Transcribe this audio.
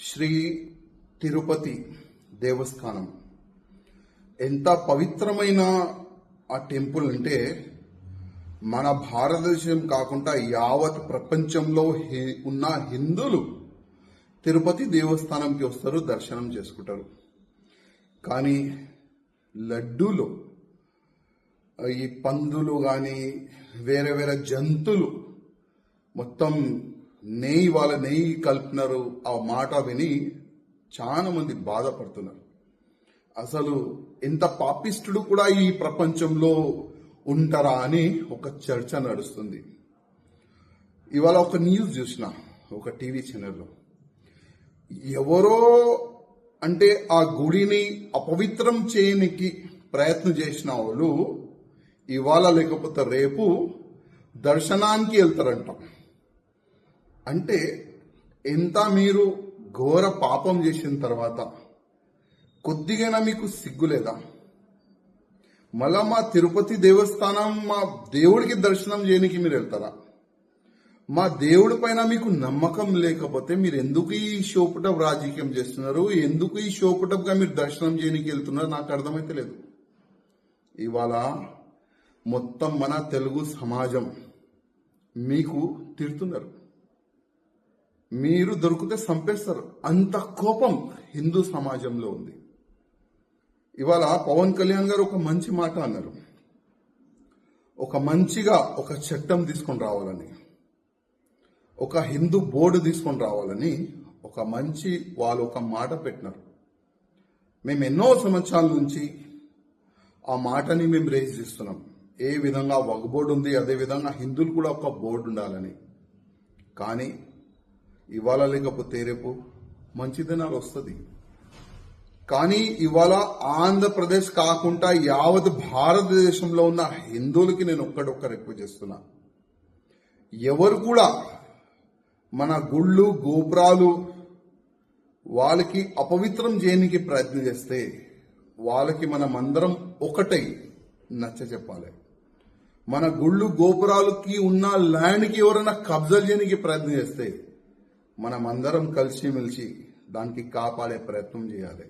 శ్రీ తిరుపతి దేవస్థానం. ఎంత పవిత్రమైన ఆ టెంపుల్ అంటే మన భారతదేశం కాకుండా యావత్ ప్రపంచంలో ఉన్న హిందువులు తిరుపతి దేవస్థానంకి వస్తారు దర్శనం చేసుకుంటారు. కానీ లడ్డూలో ఈ పందులు కానీ వేరే వేరే జంతువులు మొత్తం నెయ్యి వాళ్ళ నెయ్యి కలుపుతున్నారు. ఆ మాట విని చాలా మంది బాధపడుతున్నారు. అసలు ఎంత పాపిస్టుడు కూడా ఈ ప్రపంచంలో ఉంటారా అని ఒక చర్చ నడుస్తుంది. ఇవాళ ఒక న్యూస్ చూసిన ఒక టీవీ ఛానల్లో. ఎవరో అంటే ఆ గుడిని అపవిత్రం చేయనికి ప్రయత్నం చేసిన వాళ్ళు ఇవాళ లేకపోతే రేపు దర్శనానికి వెళ్తారంట. అంటే ఎంత మీరు ఘోర పాపం చేసిన తర్వాత కొద్దిగైనా మీకు సిగ్గులేదా మళ్ళా మా తిరుపతి దేవస్థానం మా దేవుడికి దర్శనం చేయడానికి మీరు వెళ్తారా? మా దేవుడి పైన మీకు నమ్మకం లేకపోతే మీరు ఎందుకు ఈ షోపుటప్ రాజకీయం చేస్తున్నారు? ఎందుకు ఈ షోపుటప్గా మీరు దర్శనం చేయడానికి వెళ్తున్నారు? నాకు అర్థమైతే లేదు. ఇవాళ మొత్తం మన తెలుగు సమాజం మీకు తిడుతున్నారు. మీరు దొరికితే చంపేస్తారు అంత కోపం హిందూ సమాజంలో ఉంది. ఇవాళ పవన్ కళ్యాణ్ గారు ఒక మంచి మాట అన్నారు. ఒక మంచిగా ఒక చట్టం తీసుకొని రావాలని ఒక హిందూ బోర్డు తీసుకొని రావాలని ఒక మంచి వాళ్ళు ఒక మాట పెట్టినారు. మేము ఎన్నో సంవత్సరాల నుంచి ఆ మాటని మేము రేజ్ చేస్తున్నాం. ఏ విధంగా ఒక బోర్డు ఉంది అదే విధంగా హిందువులు కూడా ఒక బోర్డు ఉండాలని. కానీ ఇవాళ లేకపోతే రేపు మంచి దినాలు వస్తుంది. కానీ ఇవాళ ఆంధ్రప్రదేశ్ కాకుండా యావత్ భారతదేశంలో ఉన్న హిందువులకి నేను ఒక్కడొక్క రిక్వెస్ట్ చేస్తున్నా. ఎవరు కూడా మన గుళ్ళు గోపురాలు వాళ్ళకి అపవిత్రం చేయడానికి ప్రయత్నం చేస్తే వాళ్ళకి మనం అందరం ఒకటై నచ్చ చెప్పాలి. మన గుళ్ళు గోపురాలకి ఉన్న ల్యాండ్కి ఎవరైనా కబ్జా చేయడానికి ప్రయత్నం చేస్తే మనం అందరం కలిసిమెలిసి దానికి కాపాడే ప్రయత్నం చేయాలి.